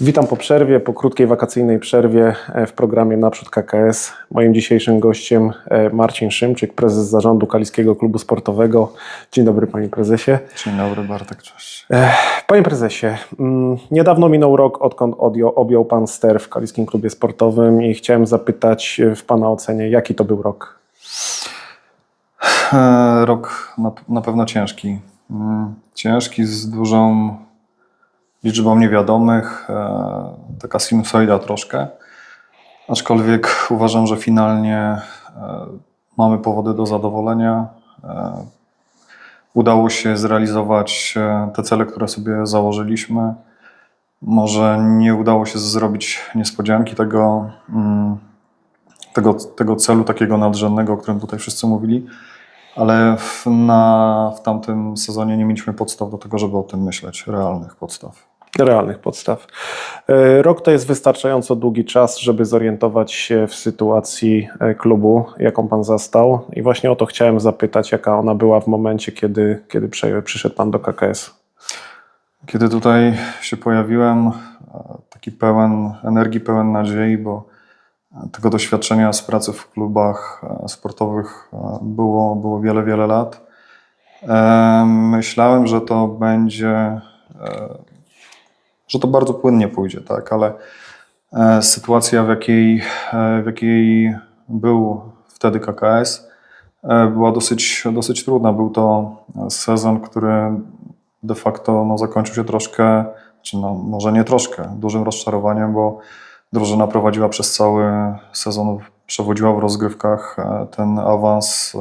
Witam po przerwie, po krótkiej wakacyjnej przerwie e, w programie Naprzód KKS. Moim dzisiejszym gościem e, Marcin Szymczyk, prezes zarządu Kaliskiego Klubu Sportowego. Dzień dobry panie prezesie. Dzień dobry, Bartek, cześć. Panie prezesie, mm, niedawno minął rok, odkąd objął pan ster w Kaliskim Klubie Sportowym i chciałem zapytać e, w pana ocenie, jaki to był rok? E, Rok na, na pewno ciężki. Mm, Ciężki z dużą liczbą niewiadomych, e, taka sinusoida troszkę. Aczkolwiek uważam, że finalnie e, mamy powody do zadowolenia. E, Udało się zrealizować te cele, które sobie założyliśmy. Może nie udało się zrobić niespodzianki tego, mm, tego, tego celu takiego nadrzędnego, o którym tutaj wszyscy mówili, ale w, na, w tamtym sezonie nie mieliśmy podstaw do tego, żeby o tym myśleć, realnych podstaw. Realnych podstaw. E, Rok to jest wystarczająco długi czas, żeby zorientować się w sytuacji e, klubu, jaką pan zastał. I właśnie o to chciałem zapytać, jaka ona była w momencie, kiedy, kiedy przyszedł pan do KKS. Kiedy tutaj się pojawiłem, e, taki pełen energii, pełen nadziei, bo tego doświadczenia z pracy w klubach sportowych było, było wiele, wiele lat. Myślałem, że to będzie, że to bardzo płynnie pójdzie, tak, ale e, sytuacja, w jakiej, e, w jakiej był wtedy KKS, e, była dosyć, dosyć trudna. Był to sezon, który de facto no, zakończył się troszkę, czy no, może nie troszkę, dużym rozczarowaniem, bo drużyna prowadziła przez cały sezon, przewodziła w rozgrywkach. Ten awans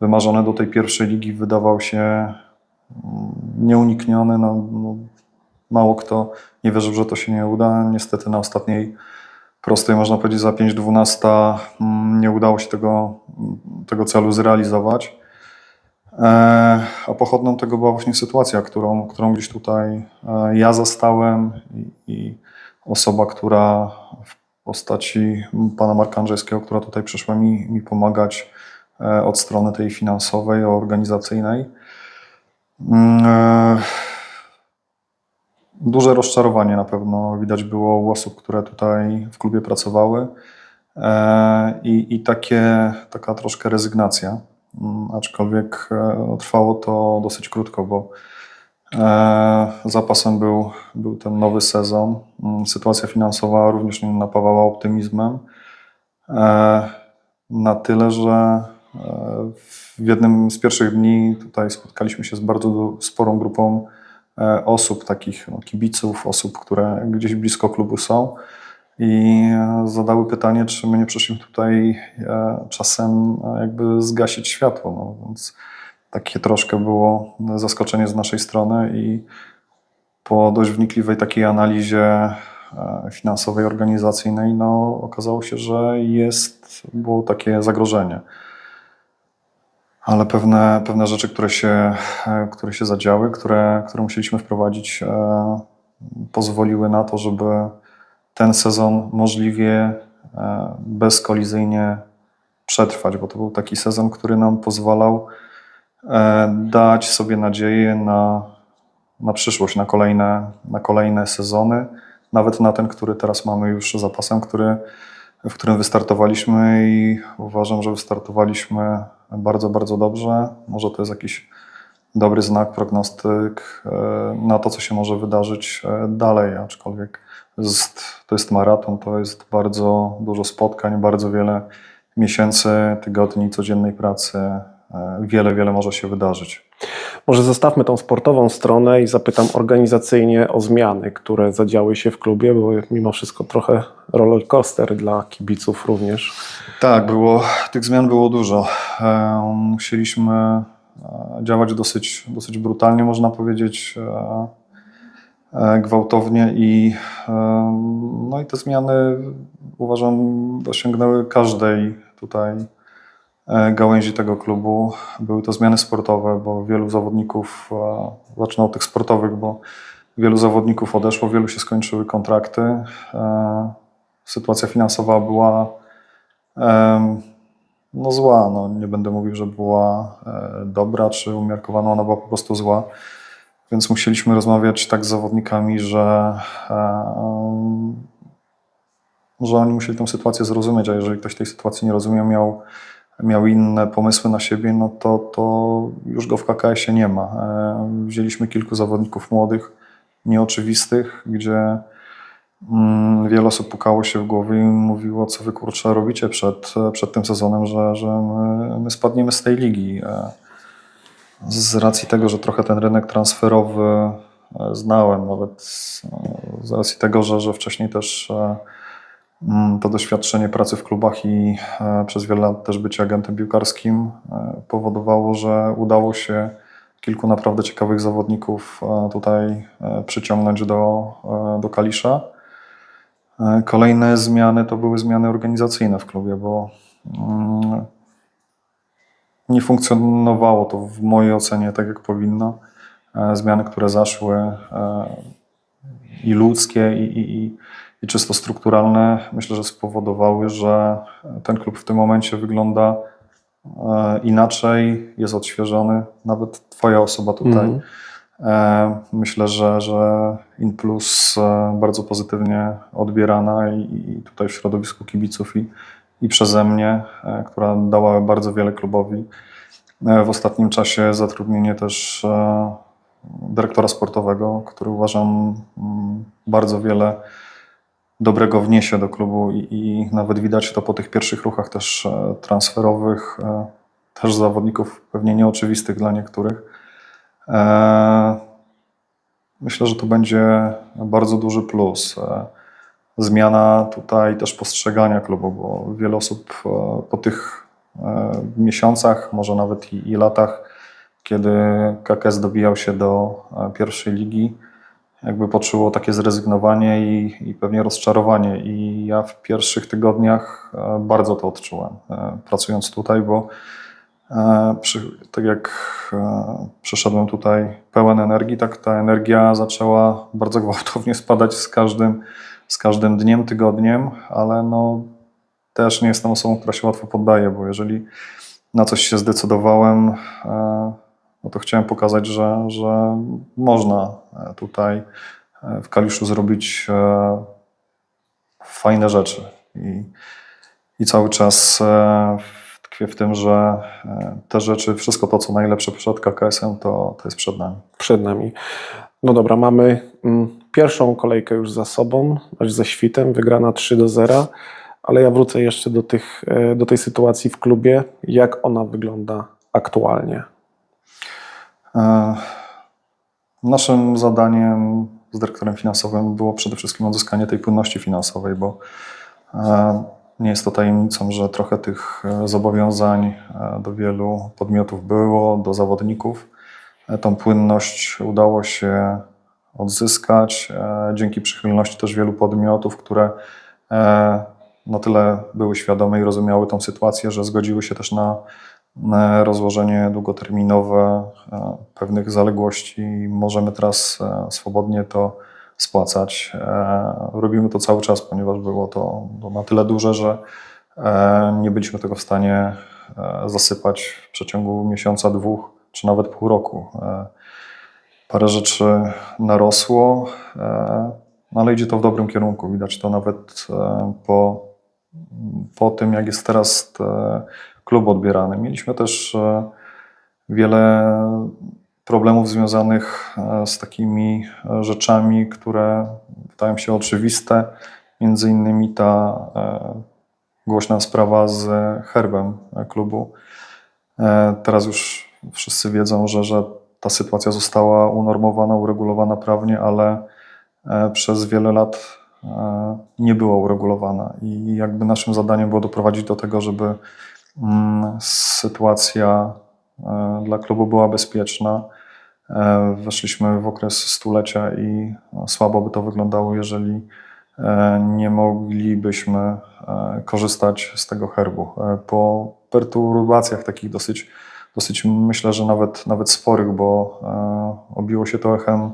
wymarzony do tej pierwszej ligi wydawał się mm, nieunikniony. No, no, mało kto nie wierzył, że to się nie uda. Niestety na ostatniej prostej, można powiedzieć za 5-12 mm, nie udało się tego, tego celu zrealizować. E, A pochodną tego była właśnie sytuacja, którą, którą gdzieś tutaj e, ja zastałem i, i osoba, która w postaci pana Marka Andrzejskiego, która tutaj przyszła mi, mi pomagać e, od strony tej finansowej, organizacyjnej. Duże rozczarowanie na pewno widać było u osób, które tutaj w klubie pracowały e, i, i takie, taka troszkę rezygnacja. Mm, Aczkolwiek e, trwało to dosyć krótko, bo e, zapasem był, był ten nowy sezon. Mm, Sytuacja finansowa również mnie napawała optymizmem. Na tyle, że w jednym z pierwszych dni tutaj spotkaliśmy się z bardzo sporą grupą osób, takich no, kibiców, osób, które gdzieś blisko klubu są i e, zadały pytanie, czy my nie przyszliśmy tutaj e, czasem e, jakby zgasić światło. No, więc takie troszkę było zaskoczenie z naszej strony i po dość wnikliwej takiej analizie e, finansowej, organizacyjnej, no, okazało się, że jest, było takie zagrożenie. Ale pewne, pewne rzeczy, które się, które się zadziały, które, które musieliśmy wprowadzić, e, pozwoliły na to, żeby ten sezon możliwie e, bezkolizyjnie przetrwać, bo to był taki sezon, który nam pozwalał e, dać sobie nadzieję na, na przyszłość, na kolejne, na kolejne sezony, nawet na ten, który teraz mamy już zapasem, który, w którym wystartowaliśmy i uważam, że wystartowaliśmy bardzo, bardzo dobrze. Może to jest jakiś dobry znak, prognostyk e, na to, co się może wydarzyć e, dalej, aczkolwiek to jest maraton, to jest bardzo dużo spotkań, bardzo wiele miesięcy, tygodni, codziennej pracy. E, Wiele, wiele może się wydarzyć. Może zostawmy tą sportową stronę i zapytam organizacyjnie o zmiany, które zadziały się w klubie, bo mimo wszystko trochę roller coaster dla kibiców również. Tak, było, tych zmian było dużo. Musieliśmy e, działać dosyć, dosyć brutalnie, można powiedzieć, e, e, gwałtownie i, no i te zmiany uważam dosięgnęły każdej tutaj gałęzi tego klubu. Były to zmiany sportowe, bo wielu zawodników, e, zacznę od tych sportowych, bo wielu zawodników odeszło, wielu się skończyły kontrakty. E, Sytuacja finansowa była No zła, no nie będę mówił, że była e, dobra czy umiarkowana, ona była po prostu zła. Więc musieliśmy rozmawiać tak z zawodnikami, że, e, że oni musieli tę sytuację zrozumieć, a jeżeli ktoś tej sytuacji nie rozumiał, miał, miał inne pomysły na siebie, no to, to już go w KKS-ie nie ma. E, Wzięliśmy kilku zawodników młodych, nieoczywistych, gdzie mm, wiele osób pukało się w głowie i mówiło, co wy kurczę robicie przed, przed tym sezonem, że, że my, my spadniemy z tej ligi. E, z racji tego, że trochę ten rynek transferowy e, znałem, nawet z, e, z racji tego, że, że wcześniej też to doświadczenie pracy w klubach i e, przez wiele lat też bycie agentem piłkarskim e, powodowało, że udało się kilku naprawdę ciekawych zawodników e, tutaj przyciągnąć do, do Kalisza. Kolejne zmiany to były zmiany organizacyjne w klubie, bo mm, nie funkcjonowało to w mojej ocenie tak, jak powinno. Zmiany, które zaszły i ludzkie, i, i, i, i czysto strukturalne, myślę, że spowodowały, że ten klub w tym momencie wygląda e, inaczej, jest odświeżony. Nawet Twoja osoba tutaj. E, Myślę, że, że In Plus e, bardzo pozytywnie odbierana i, i tutaj w środowisku kibiców i, i przeze mnie, która dała bardzo wiele klubowi. W ostatnim czasie zatrudnienie też dyrektora sportowego, który uważam mm, bardzo wiele dobrego wniesie do klubu i, i nawet widać to po tych pierwszych ruchach też e, transferowych, e, też zawodników pewnie nieoczywistych dla niektórych. E, Myślę, że to będzie bardzo duży plus. Zmiana tutaj też postrzegania klubu, bo wiele osób po tych miesiącach, może nawet i, i latach, kiedy KKS dobijał się do pierwszej ligi, jakby poczuło takie zrezygnowanie i, i pewnie rozczarowanie. I ja w pierwszych tygodniach e, bardzo to odczułem, e, pracując tutaj, bo E, Przy, tak jak przeszedłem tutaj pełen energii, tak ta energia zaczęła bardzo gwałtownie spadać z każdym, z każdym dniem, tygodniem, ale no, też nie jestem osobą, która się łatwo poddaje, bo jeżeli na coś się zdecydowałem, no to chciałem pokazać, że, że można e, tutaj e, w Kaliszu zrobić e, fajne rzeczy. I, i cały czas tkwię w tym, że te rzeczy, wszystko to, co najlepsze przed KKS-em, to, to jest przed nami. przed nami. No dobra, mamy mm, pierwszą kolejkę już za sobą, mecz ze Świtem, wygrana 3 do 0, ale ja wrócę jeszcze do, tych, do tej sytuacji w klubie. Jak ona wygląda aktualnie? E, Naszym zadaniem z dyrektorem finansowym było przede wszystkim odzyskanie tej płynności finansowej, bo e, nie jest to tajemnicą, że trochę tych e, zobowiązań do wielu podmiotów było, do zawodników. Tą płynność udało się odzyskać dzięki przychylności też wielu podmiotów, które na tyle były świadome i rozumiały tą sytuację, że zgodziły się też na rozłożenie długoterminowe e, pewnych zaległości możemy teraz e, swobodnie to spłacać. E, Robimy to cały czas, ponieważ było to na tyle duże, że nie byliśmy tego w stanie zasypać w przeciągu miesiąca, dwóch czy nawet pół roku. Parę rzeczy narosło, no ale idzie to w dobrym kierunku. Widać to nawet po, po tym, jak jest teraz te, klub odbierany. Mieliśmy też e, wiele problemów związanych e, z takimi e, rzeczami, które wydają się oczywiste. Między innymi ta głośna sprawa z herbem klubu. Teraz już wszyscy wiedzą, że, że ta sytuacja została unormowana, uregulowana prawnie, ale przez wiele lat nie była uregulowana. I jakby naszym zadaniem było doprowadzić do tego, żeby sytuacja e, dla klubu była bezpieczna. E, Weszliśmy w okres stulecia i no, słabo by to wyglądało, jeżeli e, nie moglibyśmy e, korzystać z tego herbu. E, Po perturbacjach takich dosyć, dosyć myślę, że nawet, nawet sporych, bo e, obiło się to echem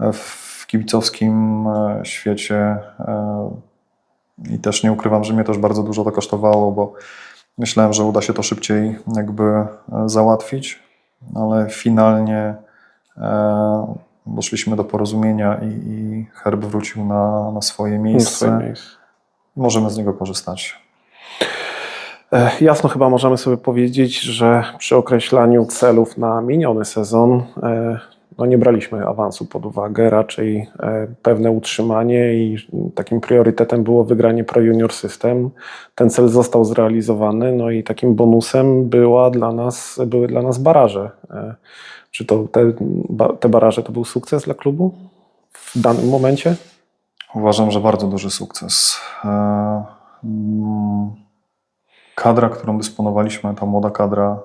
e, w kibicowskim e, świecie e, i też nie ukrywam, że mnie też bardzo dużo to kosztowało, bo myślałem, że uda się to szybciej jakby e, załatwić, ale finalnie e, doszliśmy do porozumienia i, i Herb wrócił na, na swoje miejsce. swoim miejscu. Możemy z niego korzystać. E, Jasno chyba możemy sobie powiedzieć, że przy określaniu celów na miniony sezon no nie braliśmy awansu pod uwagę, raczej e, pewne utrzymanie i takim priorytetem było wygranie Pro Junior System. Ten cel został zrealizowany, no i takim bonusem była dla nas, były dla nas baraże. E, Czy to te, te baraże to był sukces dla klubu w danym momencie? Uważam, że bardzo duży sukces. E, mm, Kadra, którą dysponowaliśmy, ta młoda kadra,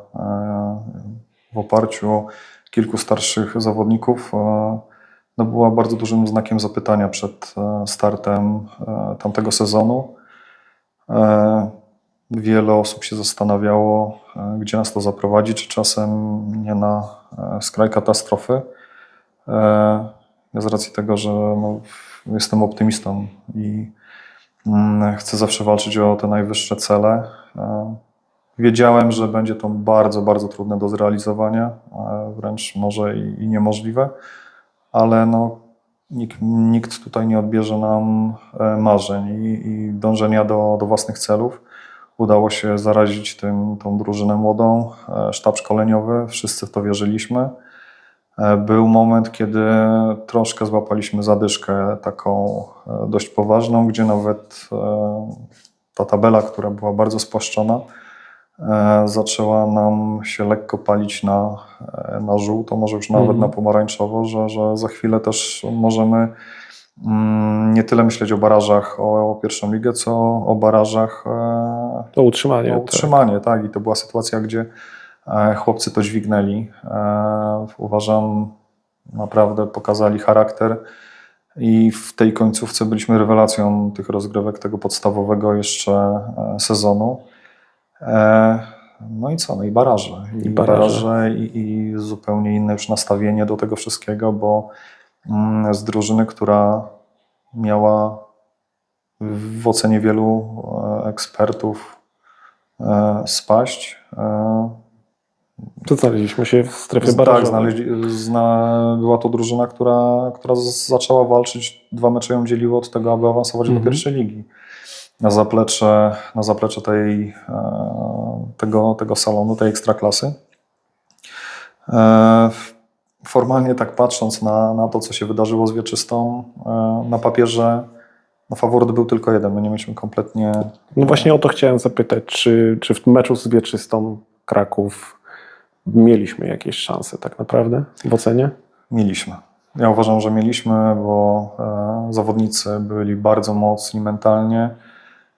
w oparciu o kilku starszych zawodników, no była bardzo dużym znakiem zapytania przed e, startem e, tamtego sezonu. E, Wiele osób się zastanawiało, gdzie nas to zaprowadzi, czy czasem nie na skraj katastrofy. Ja z racji tego, że no, jestem optymistą i mm, chcę zawsze walczyć o te najwyższe cele. Wiedziałem, że będzie to bardzo, bardzo trudne do zrealizowania, e, wręcz może i, i niemożliwe, ale no, nikt, nikt tutaj nie odbierze nam e, marzeń i, i dążenia do, do własnych celów. Udało się zarazić tym, tą drużynę młodą, e, sztab szkoleniowy, wszyscy w to wierzyliśmy. Był moment, kiedy troszkę złapaliśmy zadyszkę taką dość poważną, gdzie nawet ta tabela, która była bardzo spłaszczona, zaczęła nam się lekko palić na, e, na żółto, może już nawet Mhm. na pomarańczowo, że, że za chwilę też możemy mm, nie tyle myśleć o barażach o, o pierwszą ligę, co o barażach e, To utrzymanie. o tak. utrzymanie, tak. I to była sytuacja, gdzie e, chłopcy to dźwignęli. E, Uważam, naprawdę pokazali charakter i w tej końcówce byliśmy rewelacją tych rozgrywek tego podstawowego jeszcze e, sezonu. E, No i co? No i baraże. I, I baraże. baraże i, i zupełnie inne już nastawienie do tego wszystkiego, bo mm, z drużyny, która miała w ocenie wielu e, ekspertów e, spaść. To znaleźliśmy się w strefie tak, barażowej. znaleźli, zna, była to drużyna, która, która zaczęła walczyć. Dwa mecze ją dzieliły od tego, aby awansować Mhm. do pierwszej ligi. Na zaplecze, na zaplecze tej, e, tego, tego salonu, tej ekstraklasy. E, formalnie tak patrząc na, na to, co się wydarzyło z Wieczystą, e, na papierze no, faworyt był tylko jeden. My nie mieliśmy kompletnie No właśnie o to chciałem zapytać, czy, czy w meczu z Wieczystą Kraków mieliśmy jakieś szanse tak naprawdę w ocenie? Mieliśmy. Ja uważam, że mieliśmy, bo zawodnicy byli bardzo mocni mentalnie.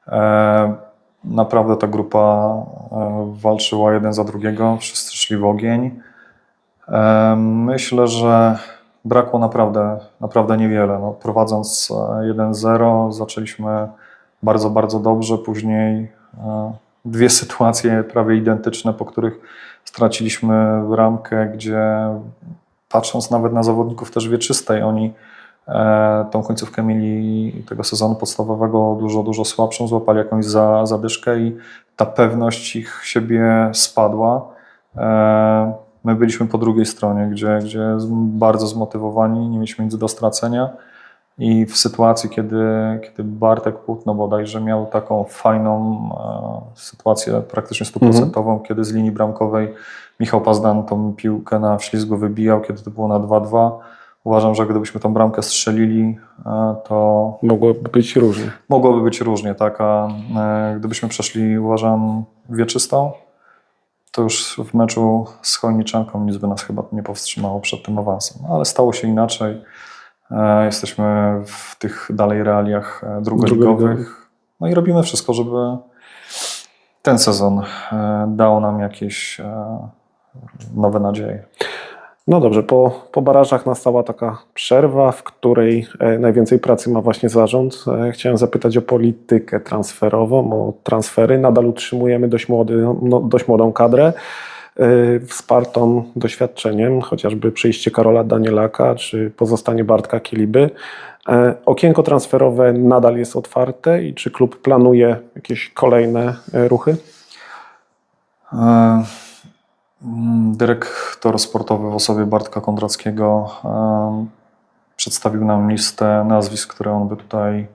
E, naprawdę ta grupa e, walczyła jeden za drugiego, wszyscy szli w ogień. E, myślę, że brakło naprawdę, naprawdę niewiele. No, prowadząc e, 1-0 zaczęliśmy bardzo, bardzo dobrze. Później dwie sytuacje prawie identyczne, po których straciliśmy ramkę, gdzie patrząc nawet na zawodników też wieczystej, oni tą końcówkę mieli tego sezonu podstawowego dużo, dużo słabszą, złapali jakąś za, zadyszkę i ta pewność ich siebie spadła. E, my byliśmy po drugiej stronie, gdzie, gdzie bardzo zmotywowani, nie mieliśmy nic do stracenia. I w sytuacji, kiedy, kiedy Bartek Płótno bodajże miał taką fajną e, sytuację praktycznie stuprocentową, kiedy z linii bramkowej Michał Pazdan tą piłkę na wślizgu wybijał, kiedy to było na 2-2. Uważam, że gdybyśmy tą bramkę strzelili, e, to Mogłoby być różnie. mogłoby być różnie, tak? A e, gdybyśmy przeszli, uważam, wieczystą, to już w meczu z Chojniczanką nic by nas chyba nie powstrzymało przed tym awansem. No, ale stało się inaczej. E, Jesteśmy w tych dalej realiach drugoligowych. No i robimy wszystko, żeby ten sezon dał nam jakieś nowe nadzieje. No dobrze, po, po barażach nastała taka przerwa, w której e, najwięcej pracy ma właśnie zarząd. E, Chciałem zapytać o politykę transferową, o transfery. Nadal utrzymujemy dość, młody, no, dość młodą kadrę, e, wspartą doświadczeniem, chociażby przyjście Karola Danielaka czy pozostanie Bartka Kiliby. E, Okienko transferowe nadal jest otwarte i czy klub planuje jakieś kolejne ruchy? Mm, Dyrektor sportowy w osobie Bartka Kondrackiego przedstawił nam listę nazwisk, które on by tutaj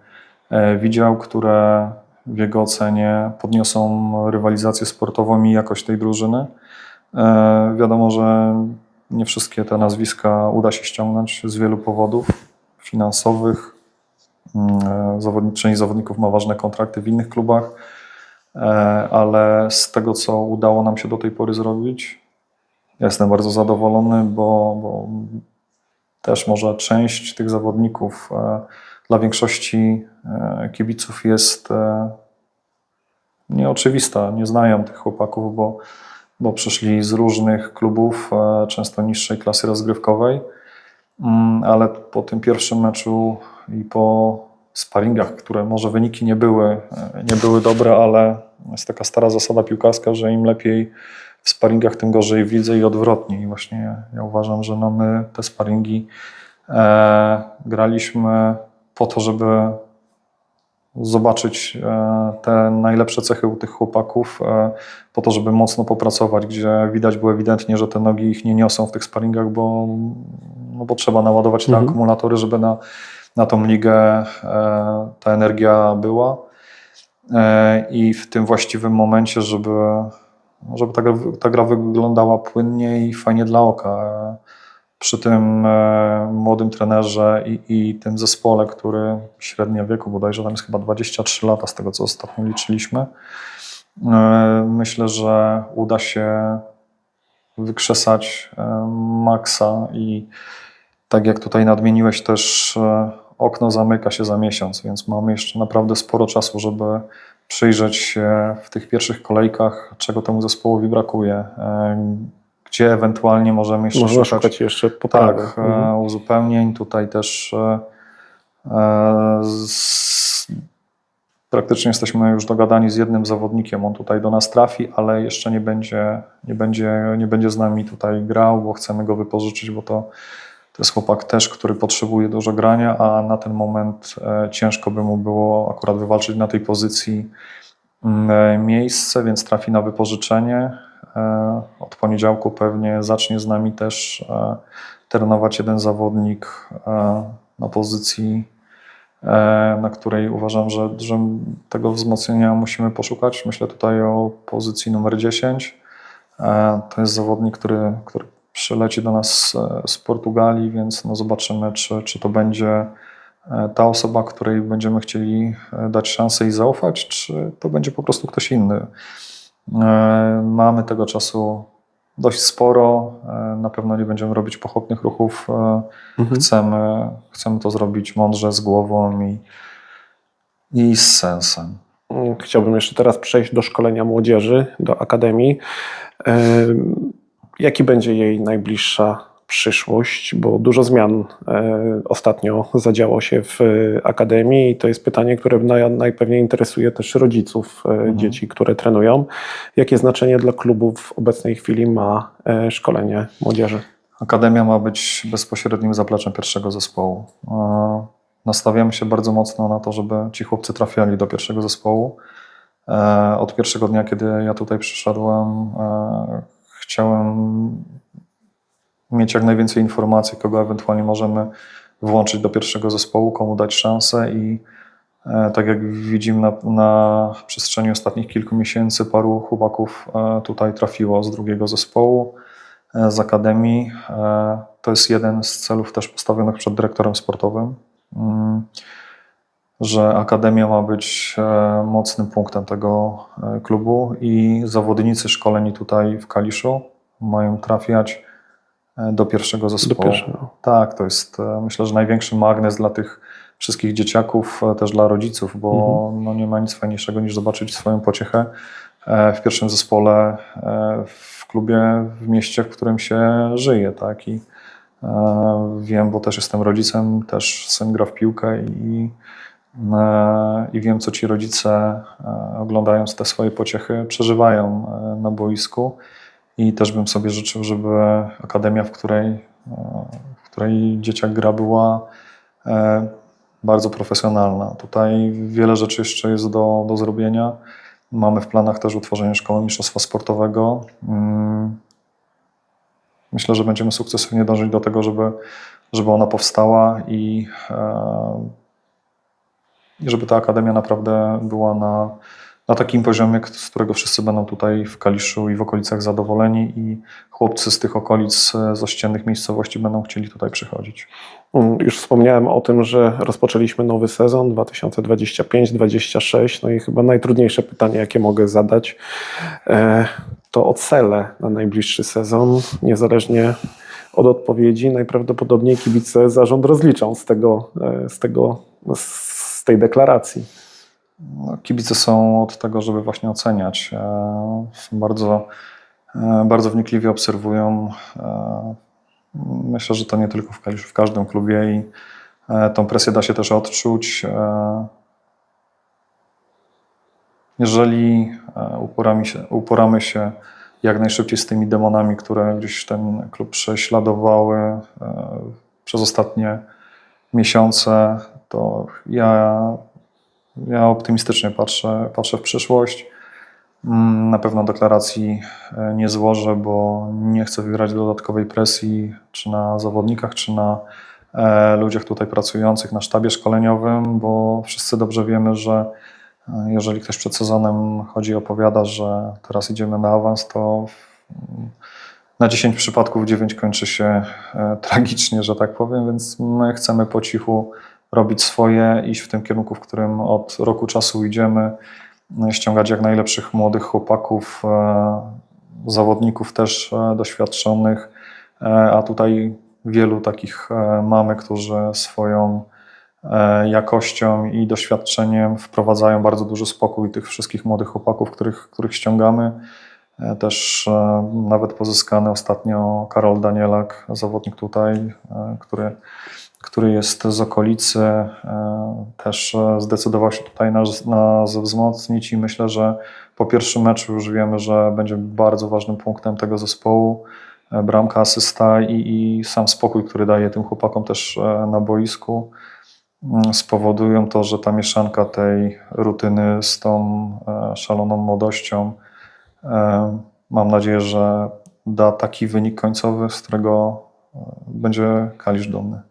e, widział, które w jego ocenie podniosą rywalizację sportową i jakość tej drużyny. E, Wiadomo, że nie wszystkie te nazwiska uda się ściągnąć z wielu powodów finansowych. Mm, e, Zawodni, część zawodników ma ważne kontrakty w innych klubach, ale z tego, co udało nam się do tej pory zrobić, jestem bardzo zadowolony, bo, bo też może część tych zawodników e, dla większości e, kibiców jest e, nieoczywista. Nie znają tych chłopaków, bo, bo przyszli z różnych klubów, e, często niższej klasy rozgrywkowej. Mm, Ale po tym pierwszym meczu i po sparingach, które może wyniki nie były, e, nie były dobre, ale jest taka stara zasada piłkarska, że im lepiej w sparingach, tym gorzej w lidze i odwrotnie. I właśnie ja uważam, że no my te sparingi e, graliśmy po to, żeby zobaczyć e, te najlepsze cechy u tych chłopaków, e, po to, żeby mocno popracować, gdzie widać było ewidentnie, że te nogi ich nie niosą w tych sparingach, bo, no bo trzeba naładować te Mhm. akumulatory, żeby na, na tą ligę e, ta energia była. E, I w tym właściwym momencie, żeby, żeby ta, gra- ta gra wyglądała płynnie i fajnie dla oka. E, Przy tym e, młodym trenerze i, i tym zespole, który średnia wieku bodajże tam jest chyba 23 lata z tego, co ostatnio liczyliśmy, myślę, że uda się wykrzesać maksa i tak jak tutaj nadmieniłeś też okno zamyka się za miesiąc, więc mamy jeszcze naprawdę sporo czasu, żeby przyjrzeć się w tych pierwszych kolejkach, czego temu zespołowi brakuje, gdzie ewentualnie możemy jeszcze Można szukać, szukać jeszcze poprawy. tak, Mhm. e, uzupełnień. Tutaj też e, e, z, praktycznie jesteśmy już dogadani z jednym zawodnikiem. On tutaj do nas trafi, ale jeszcze nie będzie, nie będzie, nie będzie z nami tutaj grał, bo chcemy go wypożyczyć, bo to, to jest chłopak też, który potrzebuje dużo grania, a na ten moment e, ciężko by mu było akurat wywalczyć na tej pozycji mm, e, miejsce, więc trafi na wypożyczenie. E, Od poniedziałku pewnie zacznie z nami też trenować jeden zawodnik na pozycji, na której uważam, że, że tego wzmocnienia musimy poszukać. Myślę tutaj o pozycji numer 10. E, To jest zawodnik, który, który przyleci do nas e, z Portugalii, więc no zobaczymy, czy, czy to będzie e, ta osoba, której będziemy chcieli e, dać szansę i zaufać, czy to będzie po prostu ktoś inny. Mamy tego czasu dość sporo. Na pewno nie będziemy robić pochopnych ruchów. Mhm. Chcemy, chcemy to zrobić mądrze, z głową i, i z sensem. Chciałbym jeszcze teraz przejść do szkolenia młodzieży, do akademii. Jaki będzie jej najbliższa przyszłość? Bo dużo zmian e, ostatnio zadziało się w e, akademii i to jest pytanie, które naj, najpewniej interesuje też rodziców e, Mhm. dzieci, które trenują. Jakie znaczenie dla klubu w obecnej chwili ma szkolenie młodzieży? Akademia ma być bezpośrednim zapleczem pierwszego zespołu. Nastawiamy się bardzo mocno na to, żeby ci chłopcy trafiali do pierwszego zespołu. Od pierwszego dnia, kiedy ja tutaj przyszedłem, chciałem mieć jak najwięcej informacji, kogo ewentualnie możemy włączyć do pierwszego zespołu, komu dać szansę i e, tak jak widzimy na, na przestrzeni ostatnich kilku miesięcy, paru chłopaków e, tutaj trafiło z drugiego zespołu e, z Akademii. To jest jeden z celów też postawionych przed dyrektorem sportowym, mm, że Akademia ma być e, mocnym punktem tego e, klubu i zawodnicy szkoleni tutaj w Kaliszu mają trafiać e, do pierwszego Do zespołu. pierwszego. Tak, to jest myślę, że największy magnes dla tych wszystkich dzieciaków, też dla rodziców, bo no, nie ma nic fajniejszego niż zobaczyć swoją pociechę w pierwszym zespole, w klubie, w mieście, w którym się żyje. Tak? I wiem, bo też jestem rodzicem, też syn gra w piłkę i, i wiem, co ci rodzice e, oglądając te swoje pociechy przeżywają e, na boisku. I też bym sobie życzył, żeby akademia, w której, e, w której dzieciak gra, była e, bardzo profesjonalna. Tutaj wiele rzeczy jeszcze jest do, do zrobienia. Mamy w planach też utworzenie szkoły mistrzostwa sportowego. Mm, myślę, że będziemy sukcesywnie dążyć do tego, żeby, żeby ona powstała e, i żeby ta akademia naprawdę była na, na takim poziomie, z którego wszyscy będą tutaj w Kaliszu i w okolicach zadowoleni i chłopcy z tych okolic, e, z ościennych miejscowości będą chcieli tutaj przychodzić. Mm, Już wspomniałem o tym, że rozpoczęliśmy nowy sezon 2025-26. No i chyba najtrudniejsze pytanie, jakie mogę zadać, e, to o cele na najbliższy sezon. Niezależnie od odpowiedzi, najprawdopodobniej kibice zarząd rozliczą z tego, e, z tego, z tej deklaracji. No, kibice są od tego, żeby właśnie oceniać. E, Są bardzo, e, bardzo wnikliwie obserwują. E, Myślę, że to nie tylko w w każdym klubie i tą presję da się też odczuć. Jeżeli uporamy się, uporamy się jak najszybciej z tymi demonami, które gdzieś ten klub prześladowały przez ostatnie miesiące, to ja ja optymistycznie patrzę, patrzę w przyszłość. Mm, Na pewno deklaracji e, nie złożę, bo nie chcę wywierać dodatkowej presji czy na zawodnikach, czy na e, ludziach tutaj pracujących na sztabie szkoleniowym, bo wszyscy dobrze wiemy, że e, jeżeli ktoś przed sezonem chodzi i opowiada, że teraz idziemy na awans, to na 10 przypadków 9 kończy się tragicznie, że tak powiem, więc my chcemy po cichu robić swoje, iść w tym kierunku, w którym od roku czasu idziemy, e, ściągać jak najlepszych młodych chłopaków, e, zawodników też e, doświadczonych, a tutaj wielu takich mamy, którzy swoją jakością i doświadczeniem wprowadzają bardzo duży spokój tych wszystkich młodych chłopaków, których, których ściągamy. Też nawet pozyskany ostatnio Karol Danielak, zawodnik tutaj, który, który jest z okolicy, e, też e, zdecydował się tutaj nas, nas wzmocnić i myślę, że po pierwszym meczu już wiemy, że będzie bardzo ważnym punktem tego zespołu. E, Bramka, asysta i, i sam spokój, który daje tym chłopakom też na boisku mm, spowodują to, że ta mieszanka tej rutyny z tą szaloną młodością mam nadzieję, że da taki wynik końcowy, z którego będzie Kalisz dumny.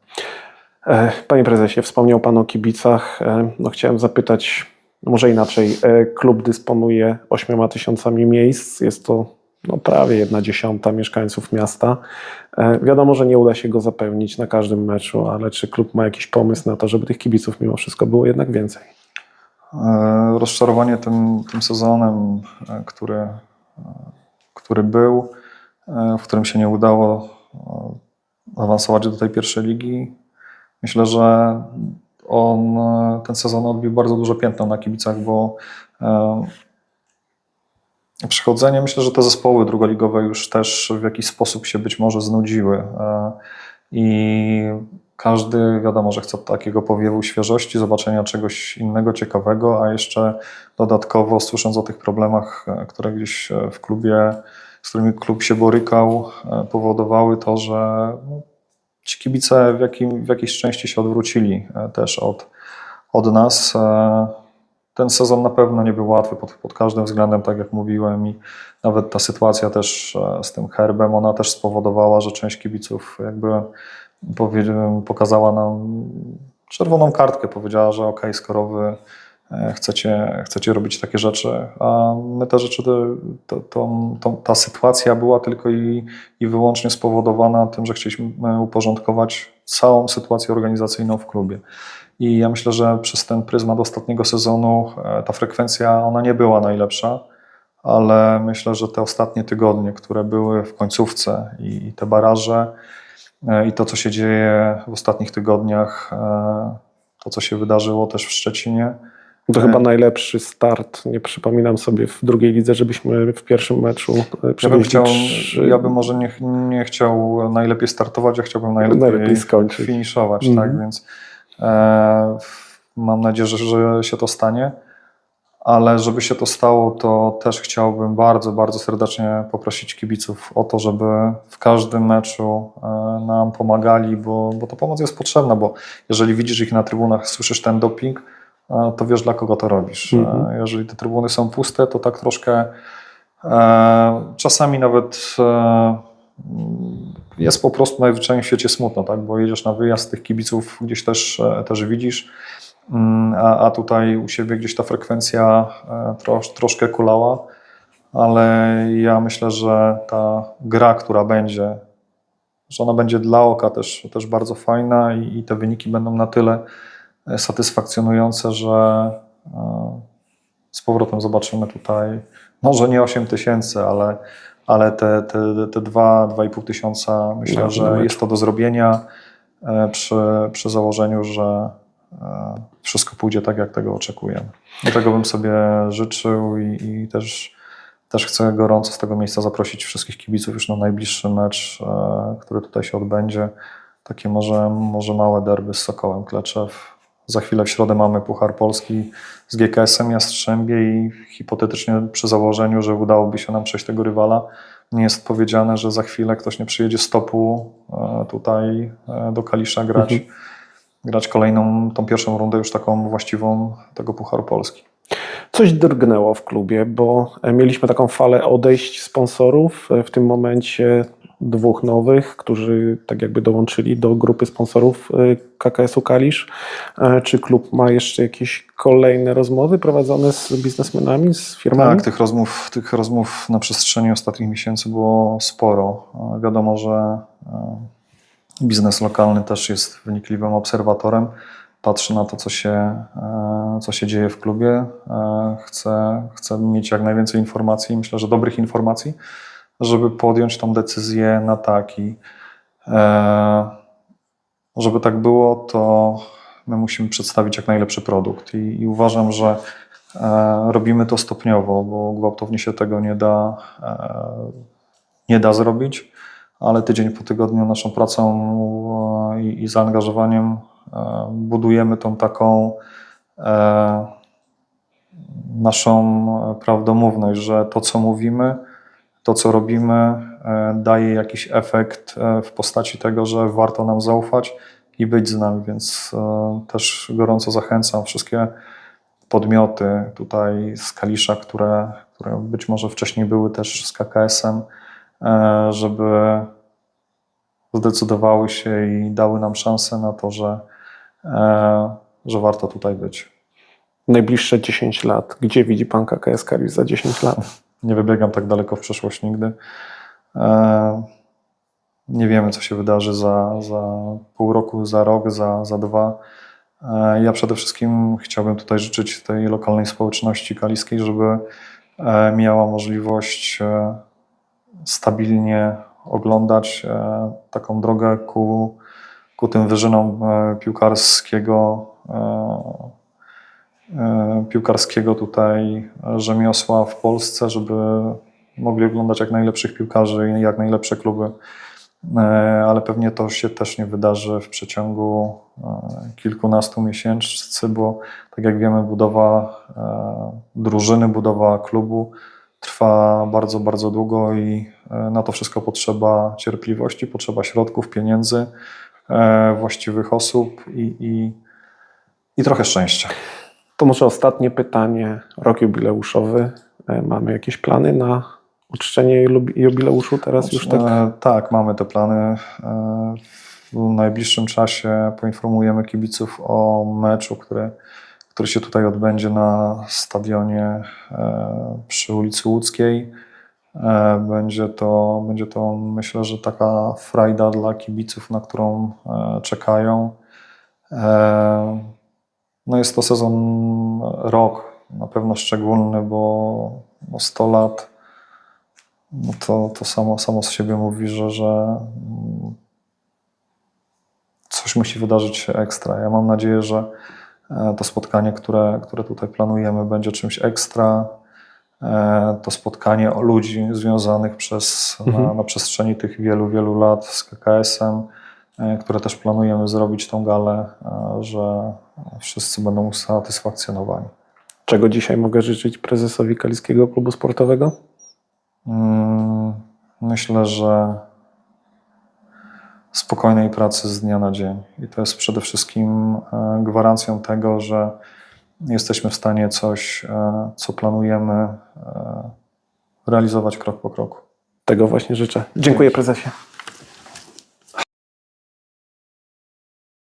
E, Panie prezesie, wspomniał Pan o kibicach. E, No, chciałem zapytać, może inaczej. E, Klub dysponuje 8 tysiącami miejsc. Jest to no, prawie jedna dziesiąta mieszkańców miasta. Wiadomo, że nie uda się go zapełnić na każdym meczu, ale czy klub ma jakiś pomysł na to, żeby tych kibiców mimo wszystko było jednak więcej? Rozczarowanie tym, tym sezonem, który, który był, w którym się nie udało awansować do tej pierwszej ligi. Myślę, że on, ten sezon odbił bardzo dużo piętno na kibicach, bo e, przychodzenie, myślę, że te zespoły drugoligowe już też w jakiś sposób się być może znudziły. e, I każdy wiadomo, że chce takiego powiewu świeżości, zobaczenia czegoś innego, ciekawego, a jeszcze dodatkowo słysząc o tych problemach, e, które gdzieś w klubie, z którymi klub się borykał, powodowały to, że no, ci kibice w, jakim, w jakiejś części się odwrócili e, też od, od nas. E, Ten sezon na pewno nie był łatwy pod, pod każdym względem, tak jak mówiłem, i nawet ta sytuacja też e, z tym herbem, ona też spowodowała, że część kibiców jakby pokazała nam czerwoną kartkę, powiedziała, że ok, skoro wy chcecie, chcecie robić takie rzeczy, a my te rzeczy, to, to, to, ta sytuacja była tylko i, i wyłącznie spowodowana tym, że chcieliśmy uporządkować całą sytuację organizacyjną w klubie. I ja myślę, że przez ten pryzmat ostatniego sezonu e, ta frekwencja ona nie była najlepsza, ale myślę, że te ostatnie tygodnie, które były w końcówce i, i te baraże, E, i to, co się dzieje w ostatnich tygodniach, e, to, co się wydarzyło też w Szczecinie. To E. chyba najlepszy start. Nie przypominam sobie w drugiej lidze, żebyśmy w pierwszym meczu e, Ja bym, przywieźli chciał, trzy- ja bym może nie, nie chciał najlepiej startować, ja chciałbym najlepiej, Najlepiej skończyć. finiszować, Mhm. tak, więc e, mam nadzieję, że, że się to stanie, ale żeby się to stało, to też chciałbym bardzo, bardzo serdecznie poprosić kibiców o to, żeby w każdym meczu e, nam pomagali, bo, bo ta pomoc jest potrzebna, bo jeżeli widzisz ich na trybunach, słyszysz ten doping, e, to wiesz, dla kogo to robisz. Mhm. E, Jeżeli te trybuny są puste, to tak troszkę e, czasami nawet e, jest po prostu najzwyczajniej w świecie smutno, tak? bo jedziesz na wyjazd, tych kibiców gdzieś też, też widzisz, Mm, a, a tutaj u siebie gdzieś ta frekwencja trosz, troszkę kulała, ale ja myślę, że ta gra, która będzie, że ona będzie dla oka też, też bardzo fajna i, i te wyniki będą na tyle satysfakcjonujące, że e, z powrotem zobaczymy tutaj, może nie 8 tysięcy, ale, ale te, te, te 2-2,5 tysiąca myślę, No, że nawet. jest to do zrobienia e, przy, przy założeniu, że e, wszystko pójdzie tak, jak tego oczekujemy. I tego bym sobie życzył i, i też, też chcę gorąco z tego miejsca zaprosić wszystkich kibiców już na najbliższy mecz, który tutaj się odbędzie. Takie może, może małe derby z Sokołem Kleczew. Za chwilę w środę mamy Puchar Polski z GKS-em Jastrzębie i hipotetycznie przy założeniu, że udałoby się nam przejść tego rywala, nie jest powiedziane, że za chwilę ktoś nie przyjedzie z topu e, tutaj e, do Kalisza grać, Mhm. grać kolejną, tą pierwszą rundę już taką właściwą tego Pucharu Polski. Coś drgnęło w klubie, bo e, mieliśmy taką falę odejść sponsorów. W tym momencie dwóch nowych, którzy tak jakby dołączyli do grupy sponsorów e, KKS-u Kalisz. E, Czy klub ma jeszcze jakieś kolejne rozmowy prowadzone z biznesmenami, z firmami? Tak, tych rozmów, tych rozmów na przestrzeni ostatnich miesięcy było sporo. E, Wiadomo, że e, biznes lokalny też jest wnikliwym obserwatorem. Patrzy na to, co się, co się dzieje w klubie. Chce, chce mieć jak najwięcej informacji, myślę, że dobrych informacji, żeby podjąć tą decyzję na taki. E, Żeby tak było, to my musimy przedstawić jak najlepszy produkt i, i uważam, że E, Robimy to stopniowo, bo gwałtownie się tego nie da, e, nie da zrobić, ale tydzień po tygodniu naszą pracą i, i zaangażowaniem budujemy tą taką naszą prawdomówność, że to, co mówimy, to, co robimy, e, daje jakiś efekt e, w postaci tego, że warto nam zaufać i być z nami, więc e, też gorąco zachęcam wszystkie podmioty tutaj z Kalisza, które, które być może wcześniej były też z KKS-em, żeby zdecydowały się i dały nam szansę na to, że, że warto tutaj być. Najbliższe 10 lat. Gdzie widzi pan KKS Kalisz za 10 lat? Nie wybiegam tak daleko w przyszłość nigdy. E, Nie wiemy, co się wydarzy za, za pół roku, za rok, za, za dwa. E, Ja przede wszystkim chciałbym tutaj życzyć tej lokalnej społeczności kaliskiej, żeby e, miała możliwość stabilnie oglądać taką drogę ku, ku tym wyżynom piłkarskiego, piłkarskiego tutaj rzemiosła w Polsce, żeby mogli oglądać jak najlepszych piłkarzy i jak najlepsze kluby. E, Ale pewnie to się też nie wydarzy w przeciągu e, kilkunastu miesięcy, bo tak jak wiemy, budowa e, drużyny, budowa klubu trwa bardzo, bardzo długo i e, na to wszystko potrzeba cierpliwości, potrzeba środków, pieniędzy, e, właściwych osób i, i, i trochę szczęścia. To może ostatnie pytanie. Rok jubileuszowy. E, Mamy jakieś plany na uczczenie jubileuszu teraz już tak? E, tak, mamy te plany. E, w najbliższym czasie poinformujemy kibiców o meczu, który, który się tutaj odbędzie na stadionie przy ulicy Łódzkiej. Będzie to, będzie to myślę, że taka frajda dla kibiców, na którą czekają. E, No jest to sezon rok, na pewno szczególny, bo, bo 100 lat no to, to samo, samo z siebie mówi, że, że mm, coś musi wydarzyć się ekstra. Ja mam nadzieję, że e, to spotkanie, które, które tutaj planujemy, będzie czymś ekstra. E, To spotkanie ludzi związanych przez, na, Mhm. na przestrzeni tych wielu, wielu lat z KKS-em, e, które też planujemy zrobić tą galę, e, że wszyscy będą usatysfakcjonowani. Czego dzisiaj mogę życzyć prezesowi Kaliskiego Klubu Sportowego? Mm, Myślę, że spokojnej pracy z dnia na dzień. I to jest przede wszystkim e, gwarancją tego, że jesteśmy w stanie coś, e, co planujemy, e, realizować krok po kroku. Tego właśnie życzę. Dziękuję prezesie.